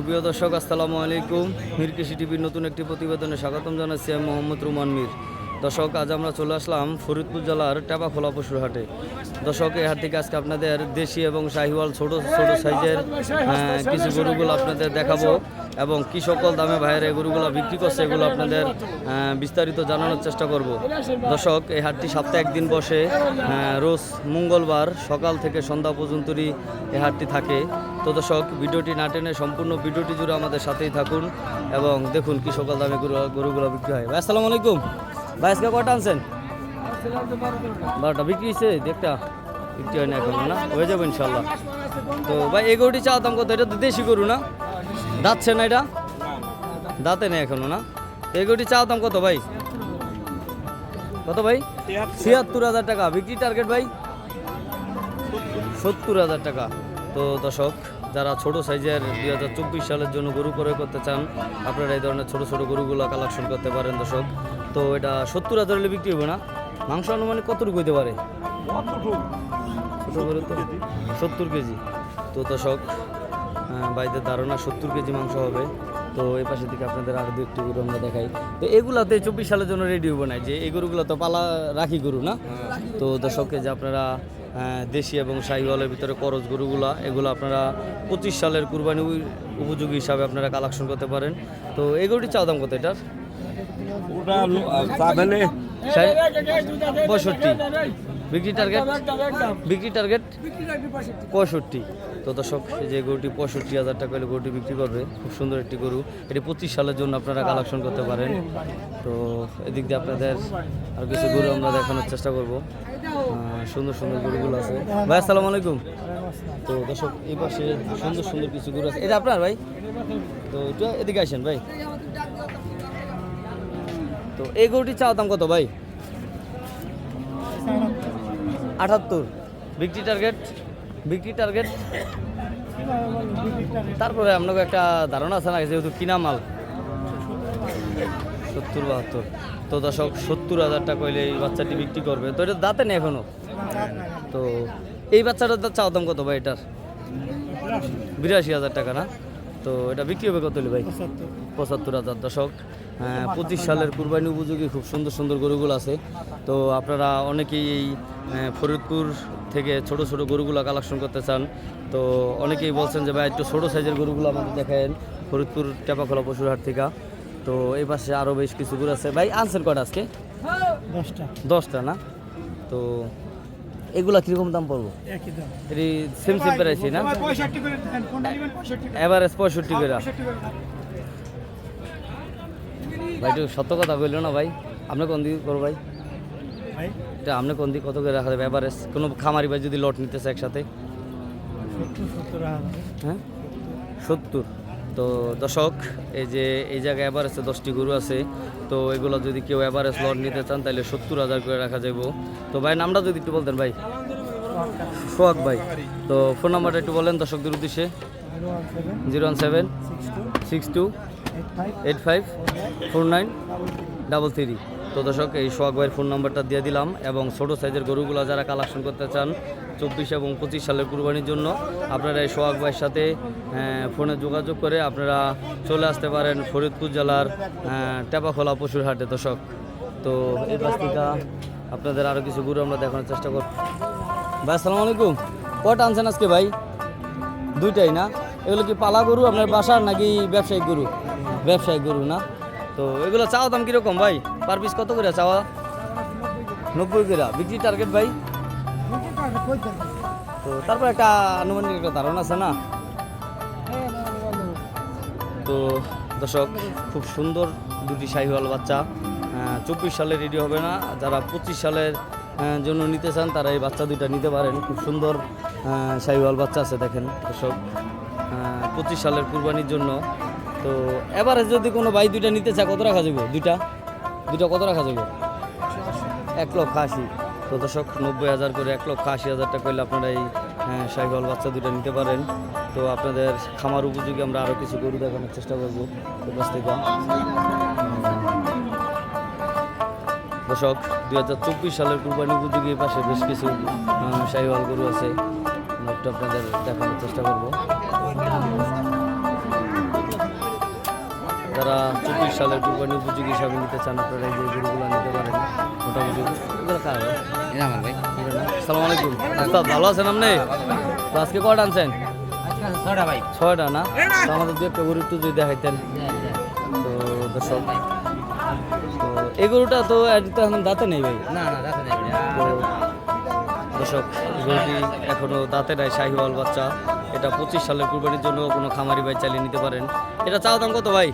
সুপ্রিয় দর্শক, আসসালামু আলাইকুম। মির কৃষি টিভির নতুন একটি প্রতিবেদনে স্বাগতম জানাচ্ছি আমি মোহাম্মদ রুমান মির। দর্শক, আজ আমরা চলে আসলাম ফরিদপুর জেলার টেপাখোলা পশুর হাটে। দর্শক, এই হাট থেকে আজকে আপনাদের দেশি এবং শাহিওয়াল ছোট ছোট সাইজের কিছু গরুগুলো আপনাদের দেখাবো এবং কি সকল দামে ভাইয়ের এই গরুগুলো বিক্রি করছে এগুলো আপনাদের বিস্তারিত জানানোর চেষ্টা করব। দর্শক, এই হাটটি সপ্তাহে একদিন বসে রোজ মঙ্গলবার সকাল থেকে সন্ধ্যা পর্যন্তই এই হাটটি থাকে। তো দর্শক, ভিডিওটি না টেনে সম্পূর্ণ ভিডিওটি জুড়ে আমাদের সাথেই থাকুন এবং দেখুন কি সকল দামে গরু, গরুগুলো বিক্রি হয়। আসসালামু আলাইকুম। ভাই, আজকে কটা আনছেন? বারোটা। বিক্রি হয়েছে? দেখটা, বিক্রি হয় না এখন না? হয়ে যাবে ইনশাল্লাহ। তো ভাই, এই গরুটি দাম কত? এটা তো দেশি গরু না? দাঁতছে না এটা? দাঁতে নেই এখনও না? এই গরুটি দাম কত ভাই? কত ভাই? ছিয়াত্তর হাজার টাকা। বিক্রি টার্গেট ভাই? সত্তর হাজার টাকা। তো দর্শক, যারা ছোট সাইজের দুই হাজার চব্বিশ সালের জন্য গরু ক্রয় করতে চান, আপনারা এই ধরনের ছোট ছোট গরুগুলো কালেকশন করতে পারেন দর্শক। তো এটা সত্তর হাজার হলে বিক্রি হবে না। মাংস আনুমানিক কতটুকু হইতে পারে? সত্তর কেজি। তো দর্শক বাইদের ধারণা সত্তর কেজি মাংস হবে। তো এই পাশে দিকে আপনাদের আরও দু একটি গরু আমরা দেখাই। তো এগুলাতে চব্বিশ সালের জন্য রেডি হব না। যে এই গরুগুলো তো পালা রাখি গরু না? তো দর্শককে যে আপনারা দেশি এবং শাহিওয়ালের ভিতরে করজ গরুগুলা, এগুলো আপনারা পঁচিশ সালের কুরবানি উপযোগী হিসাবে আপনারা কালেকশন করতে পারেন। তো এই গরুটি চাও দাম কত এটার? ওটা চাবেলে শাহি- পঁয়ষট্টি। বিক্রি টার্গেট বিক্রি টার্গেট পঁয়ষট্টি। তো দর্শক যে গরুটি পঁয়ষট্টি হাজার টাকা হলে গরুটি বিক্রি করবে, খুব সুন্দর একটি গরু। এটি পঁচিশ সালের জন্য আপনারা কালেকশন করতে পারেন। তো এদিক দিয়ে আপনাদের আর কিছু গরু আমরা দেখানোর চেষ্টা করব। সুন্দর সুন্দর গরুগুলো আছে। ভাই, আসসালামু আলাইকুম। তো দর্শক, এই পাশে সুন্দর সুন্দর কিছু গরু আছে। এটা আপনার ভাই? তো একটু এদিকে আসেন ভাই। তো। এই গরুটি চাওয়া দাম কত ভাই? আটাত্তর। বিক্রি টার্গেট বিক্রি টার্গেট তারপরে আপনাকে একটা ধারণা আছে না যেহেতু কিনা মাল। সত্তর বাহাত্তর। তো দর্শক সত্তর হাজার টাকা হইলে এই বাচ্চাটি বিক্রি করবে। তো এটা দাঁতে নেই এখনও? তো এই বাচ্চাটার চাওয়া দাম কত ভাই এটার? বিরাশি হাজার টাকা না? তো এটা বিক্রি হবে কত ভাই? পঁচাত্তর। হাজার। দশক পঁচিশ সালের কুরবানি উপযোগী খুব সুন্দর সুন্দর গরুগুলো আছে। তো আপনারা অনেকেই এই ফরিদপুর থেকে ছোট ছোট গরুগুলো কালেকশন করতে চান। তো অনেকেই বলছেন যে ভাই একটু ছোটো সাইজের গরুগুলো আমাদের দেখেন ফরিদপুর টেপাখোলা পশুরহাট থেকে। তো এই পাশে আরও বেশ কিছু গরু আছে। ভাই আনছেন কটা আজকে? দশটা। দশটা না? তো এগুলা কীরকম দাম পড়ব? এটি সেম সেম প্রাইসই না? এভারেজ পঁয়ষট্টি করে। ভাই একটু সত্য কথা বলল না ভাই? আপনি কোন দিকে করো ভাই? এটা আপনি কোন দিকে কত করে রাখা যাবে এভারেজ কোনো খামারি ভাই যদি লট নিতেছে একসাথে? হ্যাঁ? সত্তর। তো দশক এই যে এই জায়গায় এভারেজে দশটি গরু আছে তো এগুলো যদি কেউ এভারেজ লট নিতে চান তাহলে সত্তর হাজার করে রাখা যাব তো ভাই নামটা যদি একটু বলতেন ভাই। সোহাগ ভাই। তো ফোন নাম্বারটা একটু বলেন দর্শকদের উদ্দেশ্যে। Zero one seven six two eight five, four nine, double three. তো দর্শক, এই সোহাগ ভাইয়ের ফোন নাম্বারটা দিয়ে দিলাম এবং ছোটো সাইজের গরুগুলো যারা কালেকশন করতে চান চব্বিশ এবং পঁচিশ সালের কুরবানির জন্য, আপনারা এই সোহাগ ভাইয়ের সাথে ফোনে যোগাযোগ করে আপনারা চলে আসতে পারেন ফরিদপুর জেলার টেপাখোলা পশুর হাটে দর্শক। তো এই থেকে আপনাদের আরও কিছু গরু আমরা দেখানোর চেষ্টা করব। ভাই, আসসালামু আলাইকুম। কটা আনছেন আজকে ভাই? দুইটাই না? এগুলো কি পালা গরু আপনার বাসার নাকি ব্যবসায়িক গরু? ব্যবসায়িক গরু না? তো এগুলো চাওয়া দাম কীরকম ভাই? পার পিস কত করে চাওয়া? নব্বই করে। বিক্রি টার্গেট ভাই? তো তারপর একটা আনুমানিক একটা ধারণা আছে না? তো দর্শক, খুব সুন্দর দুটি শাহিওয়াল বাচ্চা। চব্বিশ সালে রেডি হবে না। যারা পঁচিশ সালের জন্য নিতে চান, তারা এই বাচ্চা দুইটা নিতে পারেন। খুব সুন্দর শাহিওয়াল বাচ্চা আছে, দেখেন দর্শক। পঁচিশ সালের কুরবানির জন্য তো এবারে যদি কোনো ভাই দুইটা নিতে চায়, কত রাখা যাবে দুইটা? দুইটা কত রাখা যাবে এক লক্ষ আশি। তো দর্শক, নব্বই হাজার করে এক লক্ষ আশি হাজার টাকা করলে আপনারা এই সাইকেল বাচ্চা দুটো নিতে পারেন। তো আপনাদের খামার উপযোগী আমরা আরও কিছু গরু দেখানোর চেষ্টা করব পাশ থেকে। দর্শক, দুই হাজার চব্বিশ সালের কুরবানি উপযোগী পাশে বেশ কিছু শাহিওয়াল গরু আছে। একটু আপনাদের দেখানোর চেষ্টা করব। যারা চব্বিশ সালের কুরবানি উপযোগী হিসাবে নিতে চান আপনারা এই গরুগুলো নিতে পারেন। মোটামুটি। ভাই? সালাম আলাইকুম। ভালো আছেন আপনি? তো আজকে কটা আনছেন? ছটা ভাই। ছয়টা না? তো আমাদের দু একটা গরু একটু যদি দেখাইতেন। তো দর্শক তো এই গরুটা তো তো এখন দাঁতে নেই ভাই? না না নেই দর্শক গরুটি এখনও দাঁতে নাই শাহিওয়াল বাচ্চা। এটা পঁচিশ সালের কুরবানির জন্য কোনো খামারি ভাই চালিয়ে নিতে পারেন। এটা চাওয়া দাম কত ভাই?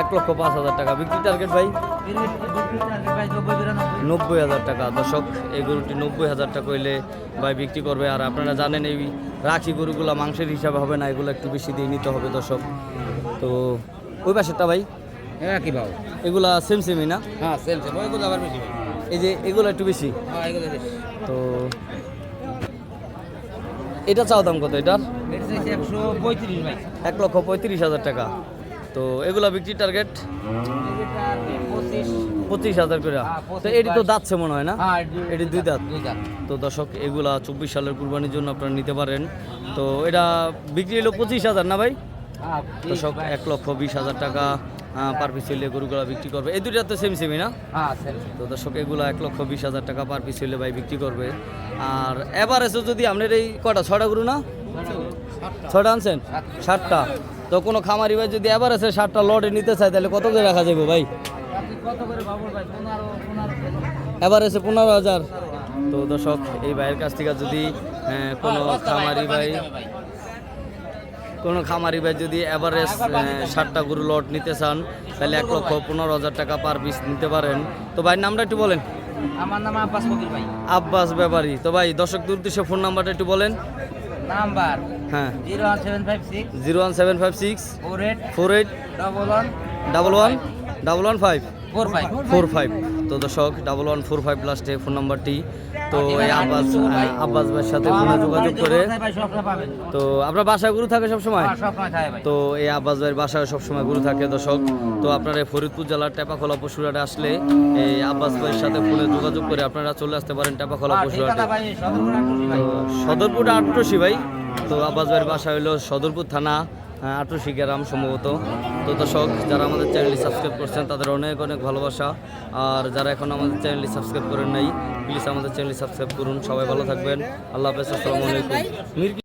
এক লক্ষ পাঁচ হাজার টাকা। বিক্রি টার্গেট ভাই? নব্বই হাজার টাকা। দর্শক এই গরুটি নব্বই হাজার টাকা হইলে ভাই বিক্রি করবে। আর আপনারা জানেন এই রাখি গরুগুলা মাংসের হিসাবে হবে না এগুলো একটু বেশি দিয়ে নিতে হবে দর্শক। তো ওই পাশেরটা ভাই? কি ভাও এগুলা সেম সেমই না? হ্যাঁ সেম সেম ওইগুলো আবার বেশি এই যে এগুলো একটু বেশি? হ্যাঁ এগুলো বেশি। তো এটা চাও দাম কত এটার? এক লক্ষ পঁয়ত্রিশ হাজার টাকা। তো এগুলা বিক্রি টার্গেট পঁচিশ হাজার করে। হ্যাঁ, তো এটি তো। দাঁতছে মনে হয় না? হ্যাঁ এটি দুই দাঁত তো দর্শক এগুলা চব্বিশ সালের কুরবানির জন্য আপনারা নিতে পারেন। তো এটা বিক্রি হলো পঁচিশ হাজার না ভাই? হ্যাঁ দর্শক এক লক্ষ বিশ হাজার টাকা পার পিস হইলে গরুগুলা বিক্রি করবে। এই দুইটা তো সেম সেমই না? তো দর্শক এগুলো এক লক্ষ বিশ হাজার টাকা পার পিস হইলে ভাই বিক্রি করবে। আর এভারেজও যদি আপনার এই কটা ছটা গরু না? ছটা আনছেন? ষাটটা তো কোনো খামারি ভাই যদি এভারেজে ষাটটা লটে নিতে চায় তাহলে কত করে রাখা যাবে ভাই? কত করে বাবুর ভাই পনেরো পনেরো হাজার। তো দর্শক এই ভাইয়ের কাছ থেকে যদি কোনো খামারি ভাই কোনো খামারি ভাই যদি এভারেজ ষাটটা গরু লট নিতে চান তাহলে এক লক্ষ পনেরো হাজার টাকা পার পিস নিতে পারেন। তো ভাই নামটা একটু বলেন। আমার নাম আব্বাস ভাই। আব্বাস ব্যাপারী। তো ভাই দর্শক দুর্দৃশ্য ফোন নাম্বারটা একটু বলেন। নাম্বার হ্যাঁ। Zero one seven five six zero one seven five six four eight four eight double one double one double one five four five. Four five. তো দর্শক ডাবল ওয়ান ফোর ফাইভ লাস্টে phone নাম্বারটি তো এই আব্বাস আব্বাস ভাইয়ের সাথে ফোনে যোগাযোগ করে। তো আপনার বাসায় গুরু থাকে সবসময়? তো এই আব্বাস ভাইয়ের বাসায় সবসময় গুরু থাকে দর্শক। তো আপনারা ফরিদপুর জেলার টেপাখোলা পশুরাটে আসলে এই আব্বাস ভাইয়ের সাথে ফোনে যোগাযোগ করে আপনারা চলে আসতে পারেন টেপাখোলা পশুরাটে। সদরপুর আটুরি ভাই। তো আব্বাস ভাইয়ের বাসা হলো সদরপুর থানা আটরশি গ্রাম সম্ভবত। তো দর্শক, যারা আমাদের চ্যানেলটি সাবস্ক্রাইব করছেন, তাদের অনেক অনেক ভালোবাসা। আর যারা এখন আমাদের চ্যানেলটি সাবস্ক্রাইব করেন নাই প্লিজ আমাদের চ্যানেলটি সাবস্ক্রাইব করুন। সবাই ভালো থাকবেন। আল্লাহ হাফেজ, আসসালামু আলাইকুম।